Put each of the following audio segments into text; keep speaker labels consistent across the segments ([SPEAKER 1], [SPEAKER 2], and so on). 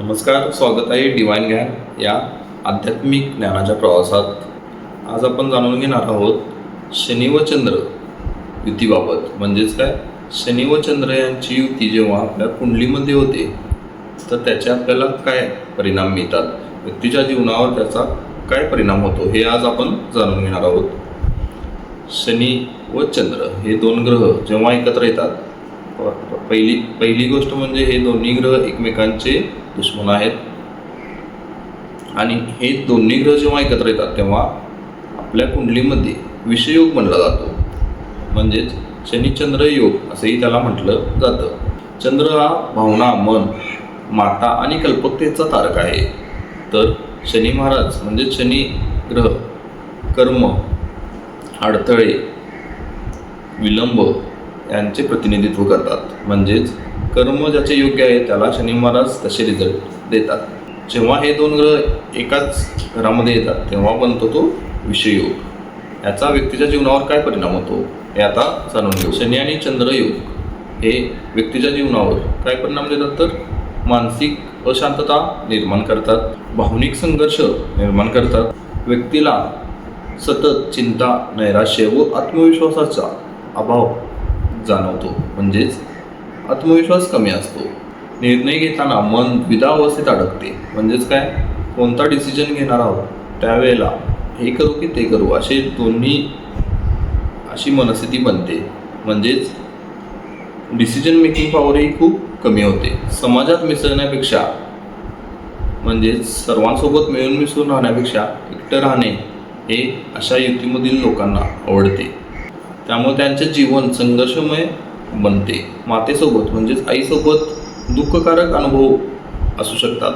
[SPEAKER 1] नमस्कार स्वागत आहे डिवाईन ज्ञान या आध्यात्मिक ज्ञानाच्या प्रवासात. आज आपण जाणून घेणार आहोत शनी व चंद्र युतीबाबत. म्हणजेच काय? शनी व चंद्र यांची युती जेव्हा आपल्या कुंडलीमध्ये होते तर त्याचे आपल्याला काय परिणाम मिळतात? व्यक्तीच्या जीवनावर त्याचा काय परिणाम होतो? हे आज आपण जाणून घेणार आहोत. शनी व चंद्र हे दोन ग्रह जेव्हा एकत्र येतात पहिली पहिली गोष्ट म्हणजे हे दोन्ही ग्रह एकमेकांचे दुश्मन आहेत. आणि हे दोन्ही ग्रह जेव्हा एकत्र येतात तेव्हा आपल्या कुंडलीमध्ये विषयोग म्हणला जातो. म्हणजेच शनिचंद्र योग असंही त्याला म्हटलं जातं. चंद्र हा भावना मन माता आणि कल्पकतेचा तारक आहे. तर शनी महाराज म्हणजे शनी ग्रह कर्म अडथळे विलंब यांचे प्रतिनिधित्व करतात. म्हणजेच कर्म ज्याचे योग्य आहे त्याला शनी महाराज तसे रिझल्ट देतात. जेव्हा हे दोन ग्रह एकाच घरामध्ये येतात तेव्हा बनतो तो विषयोग. याचा व्यक्तीच्या जीवनावर काय परिणाम होतो हे आता जाणून घेऊ. शनी आणि चंद्रयोग हे व्यक्तीच्या जीवनावर काय परिणाम देतात तर? मानसिक अशांतता निर्माण करतात भावनिक संघर्ष निर्माण करतात. व्यक्तीला सतत चिंता नैराश्य व आत्मविश्वासाचा अभाव जाणवतो. म्हणजेच आत्मविश्वास कमी असतो. निर्णय घेताना मन द्विधावस्थेत अडकते. म्हणजेच काय? कोणता डिसिजन घेणार आहोत? त्यावेळेला हे करू की ते करू असे दोन्ही अशी मनस्थिती बनते. म्हणजेच डिसिजन मेकिंग पॉवरही खूप कमी होते. समाजात मिसळण्यापेक्षा म्हणजेच सर्वांसोबत मिळून मिसळून राहण्यापेक्षा एकटं राहणे हे अशा युतीमधील लोकांना आवडते. त्यामुळे त्यांचे जीवन संघर्षमय बनते. मातेसोबत म्हणजेच आईसोबत दुःखकारक अनुभव असू शकतात.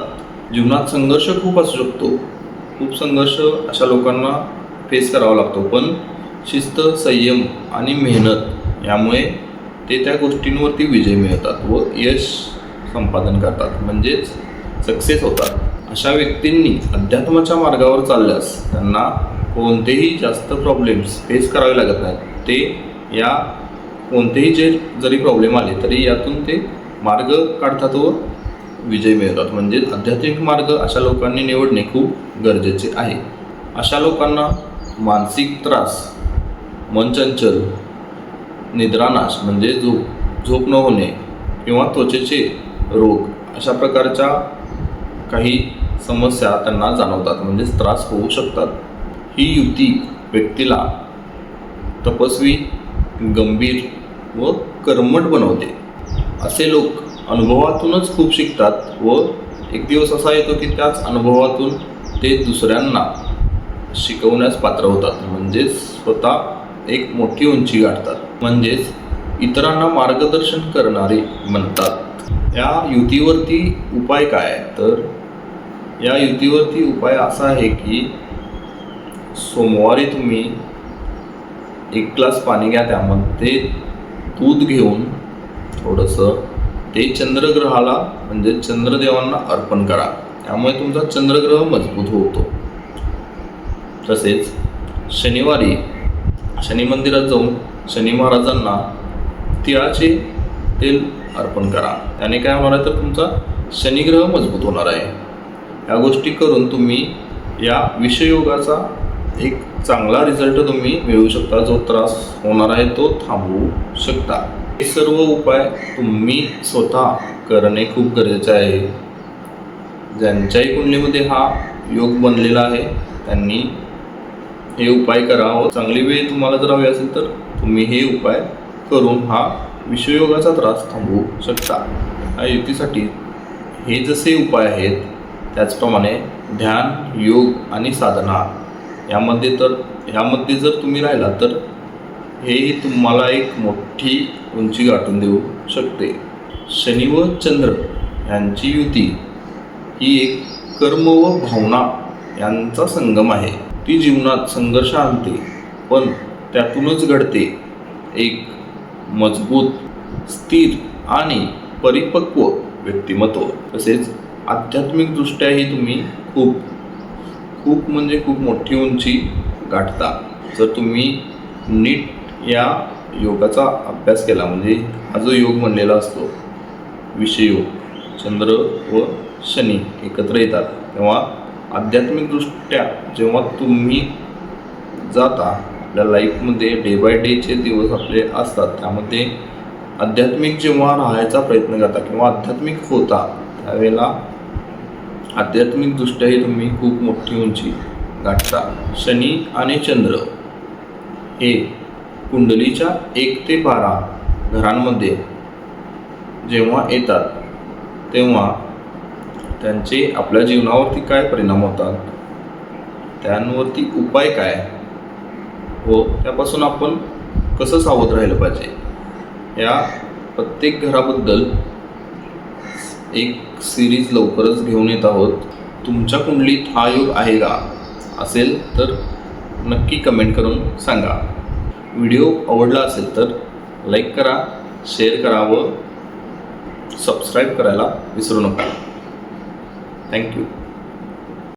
[SPEAKER 1] जीवनात संघर्ष खूप असू शकतो. खूप संघर्ष अशा लोकांना फेस करावा लागतो. पण शिस्त संयम आणि मेहनत यामुळे ते त्या गोष्टींवरती विजय मिळवतात व यश संपादन करतात. म्हणजेच सक्सेस होतात. अशा व्यक्तींनी अध्यात्माच्या मार्गावर चालल्यास त्यांना कोणतेही जास्त प्रॉब्लेम्स फेस करावे लागत नाहीत. ते या कोणतेही जे जरी प्रॉब्लेम आले तरी यातून ते मार्ग काढतात व विजय मिळवतात म्हणजे आध्यात्मिक मार्ग अशा लोकांनी निवडणे खूप गरजेचे आहे. अशा लोकांना मानसिक त्रास मनचंचल निद्रानाश म्हणजे झोप झोप न होणे किंवा त्वचेचे रोग अशा प्रकारच्या काही समस्या त्यांना जाणवतात. म्हणजेच त्रास होऊ शकतात. ही युती व्यक्तीला तपस्वी गंभीर व कर्मट बनवते. असे लोक अनुभवातूनच खूप शिकतात व एक दिवस असा येतो की त्याच अनुभवातून ते दुसऱ्यांना शिकवण्यास पात्र होतात. म्हणजेच स्वतः एक मोठी उंची गाठतात. म्हणजेच इतरांना मार्गदर्शन करणारे म्हणतात. या युतीवरती उपाय काय आहे? तर या युतीवरती उपाय असा आहे की सोमवारी तुम्ही एक ग्लास पाणी घ्या त्यामध्ये दूध घेऊन थोडंसं ते चंद्रग्रहाला म्हणजे चंद्रदेवांना अर्पण करा. त्यामुळे तुमचा चंद्रग्रह मजबूत होतो. तसेच शनिवारी शनी मंदिरात जाऊन शनी महाराजांना तिळाचे तेल अर्पण करा. त्याने काय होणार आहे? तर तुमचा शनिग्रह मजबूत होणार आहे. या गोष्टी करून तुम्ही या विषयोगाचा एक चांगला रिझल्ट तुम्ही मिळवू शकता. जो त्रास होणार आहे तो थांबवू शकता. हे सर्व उपाय तुम्ही स्वतः करणे खूप गरजेचे आहे. ज्यांच्याही कुंडलीमध्ये हा योग बनलेला आहे त्यांनी हे उपाय करा. व चांगली वेळ तुम्हाला जर हवी असेल तर तुम्ही हे उपाय करून हा विषयोगाचा त्रास थांबवू शकता. या युतीसाठी हे जसे उपाय आहेत त्याचप्रमाणे ध्यान योग आणि साधना. यामध्ये तर ह्यामध्ये जर तुम्ही राहिला तर हेही तुम्हाला एक मोठी उंची गाठून देऊ शकते. शनी व चंद्र यांची युती ही एक कर्म व भावना यांचा संगम आहे. ती जीवनात संघर्ष आणते पण त्यातूनच घडते एक मजबूत स्थिर आणि परिपक्व व्यक्तिमत्व. तसेच आध्यात्मिकदृष्ट्याही तुम्ही खूप खूप म्हणजे खूप मोठी उंची गाठता. जर तुम्ही नीट या योगाचा अभ्यास केला म्हणजे हा जो योग म्हणलेला असतो विषयोग चंद्र व शनी एकत्र येतात. तेव्हा आध्यात्मिकदृष्ट्या जेव्हा तुम्ही जाता आपल्या लाईफमध्ये डे बाय डेचे दिवस आपले असतात. त्यामध्ये आध्यात्मिक जेव्हा राहायचा प्रयत्न करता किंवा आध्यात्मिक होता त्यावेळेला आध्यात्मिकदृष्ट्याही तुम्ही खूप मोठी उंची गाठता. शनी आणि चंद्र हे कुंडलीच्या एक ते बारा घरांमध्ये जेव्हा येतात तेव्हा त्यांचे आपल्या जीवनावरती काय परिणाम होतात? त्यांवरती उपाय काय? व त्यापासून आपण कसं सावध राहिलं पाहिजे? या प्रत्येक घराबद्दल एक सिरीज लवकरच घेऊन येत आहोत. तुमच्या कुंडलीत हा योग आहे का? असेल तर नक्की कमेंट करून सांगा. व्हिडिओ आवडला असेल तर लाईक करा शेअर करा व सबस्क्राईब करायला विसरू नका. थँक्यू